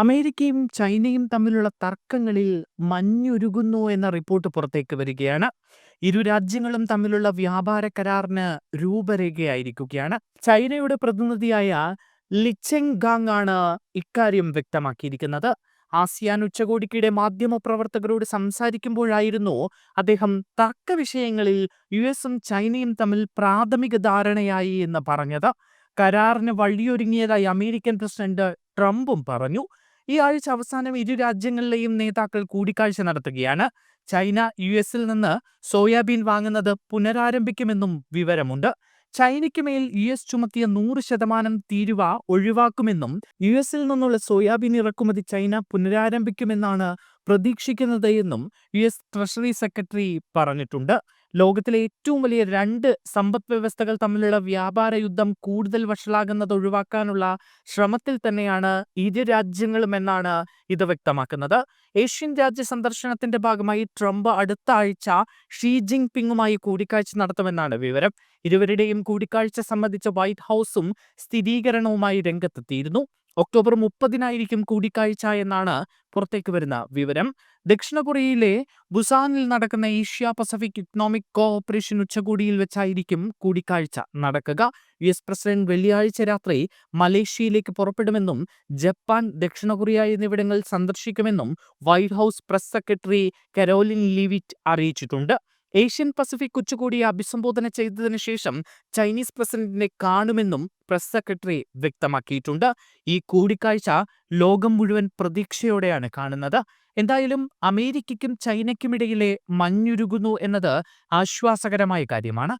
അമേരിക്കയും ചൈനയും തമ്മിലുള്ള തർക്കങ്ങളിൽ മഞ്ഞുരുകുന്നു എന്ന റിപ്പോർട്ട് പുറത്തേക്ക് വരികയാണ്. ഇരു രാജ്യങ്ങളും തമ്മിലുള്ള വ്യാപാര കരാറിന് രൂപരേഖയായിരിക്കുകയാണ്. ചൈനയുടെ പ്രതിനിധിയായ ലിച്ചെങ് ഗാങ് ആണ് ഇക്കാര്യം വ്യക്തമാക്കിയിരിക്കുന്നത്. ആസിയാൻ ഉച്ചകോടിക്കിടെ മാധ്യമപ്രവർത്തകരോട് സംസാരിക്കുമ്പോഴായിരുന്നു അദ്ദേഹം തർക്ക വിഷയങ്ങളിൽ യു എസും ചൈനയും തമ്മിൽ പ്രാഥമിക ധാരണയായി എന്ന് പറഞ്ഞത്. കരാറിന് വഴിയൊരുങ്ങിയതായി അമേരിക്കൻ പ്രസിഡന്റ് ട്രംപും പറഞ്ഞു. ഈ ആഴ്ച അവസാനം ഇരു രാജ്യങ്ങളിലെയും നേതാക്കൾ കൂടിക്കാഴ്ച നടത്തുകയാണ്. ചൈന യു എസിൽ നിന്ന് സോയാബീൻ വാങ്ങുന്നത് പുനരാരംഭിക്കുമെന്നും വിവരമുണ്ട്. ചൈനയ്ക്ക് മേൽ യു എസ് ചുമത്തിയ നൂറ് ശതമാനം തീരുവ ഒഴിവാക്കുമെന്നും യു എസിൽ നിന്നുള്ള സോയാബീൻ ഇറക്കുമതി ചൈന പുനരാരംഭിക്കുമെന്നാണ് പ്രതീക്ഷിക്കുന്നത് എന്നും യു എസ് ട്രഷറി സെക്രട്ടറി പറഞ്ഞിട്ടുണ്ട്. ലോകത്തിലെ ഏറ്റവും വലിയ രണ്ട് സമ്പദ് വ്യവസ്ഥകൾ തമ്മിലുള്ള വ്യാപാര യുദ്ധം കൂടുതൽ വഷളാകുന്നത് ഒഴിവാക്കാനുള്ള ശ്രമത്തിൽ തന്നെയാണ് ഇരു രാജ്യങ്ങളും എന്നാണ് ഇത് വ്യക്തമാക്കുന്നത്. ഏഷ്യൻ രാജ്യ സന്ദർശനത്തിന്റെ ഭാഗമായി ട്രംപ് അടുത്ത ആഴ്ച ഷീ ജിങ് പിങ്ങുമായി കൂടിക്കാഴ്ച നടത്തുമെന്നാണ് വിവരം. ഇരുവരുടെയും കൂടിക്കാഴ്ച സംബന്ധിച്ച വൈറ്റ് ഹൗസും സ്ഥിരീകരണവുമായി രംഗത്തെത്തിയിരുന്നു. ഒക്ടോബർ മുപ്പതിനായിരിക്കും കൂടിക്കാഴ്ച എന്നാണ് പുറത്തേക്ക് വരുന്ന വിവരം. ദക്ഷിണ കൊറിയയിലെ ബുസാനിൽ നടക്കുന്ന ഏഷ്യ പസഫിക് ഇക്കണോമിക് കോഓപ്പറേഷൻ ഉച്ചകോടിയിൽ വെച്ചായിരിക്കും കൂടിക്കാഴ്ച നടക്കുക. യു എസ് പ്രസിഡന്റ് വെള്ളിയാഴ്ച രാത്രി മലേഷ്യയിലേക്ക് പുറപ്പെടുമെന്നും ജപ്പാൻ ദക്ഷിണ കൊറിയ എന്നിവിടങ്ങൾ സന്ദർശിക്കുമെന്നും White House press secretary Karoline Leavitt അറിയിച്ചിട്ടുണ്ട്. ഏഷ്യൻ പസഫിക് ഉച്ചകോടിയെ അഭിസംബോധന ചെയ്തതിനു ശേഷം ചൈനീസ് പ്രസിഡന്റിനെ കാണുമെന്നും പ്രസ് സെക്രട്ടറി വ്യക്തമാക്കിയിട്ടുണ്ട്. ഈ കൂടിക്കാഴ്ച ലോകം മുഴുവൻ പ്രതീക്ഷയോടെയാണ് കാണുന്നത്. എന്തായാലും അമേരിക്കയ്ക്കും ചൈനയ്ക്കുമിടയിലെ മഞ്ഞുരുകുന്നു എന്നത് ആശ്വാസകരമായ കാര്യമാണ്.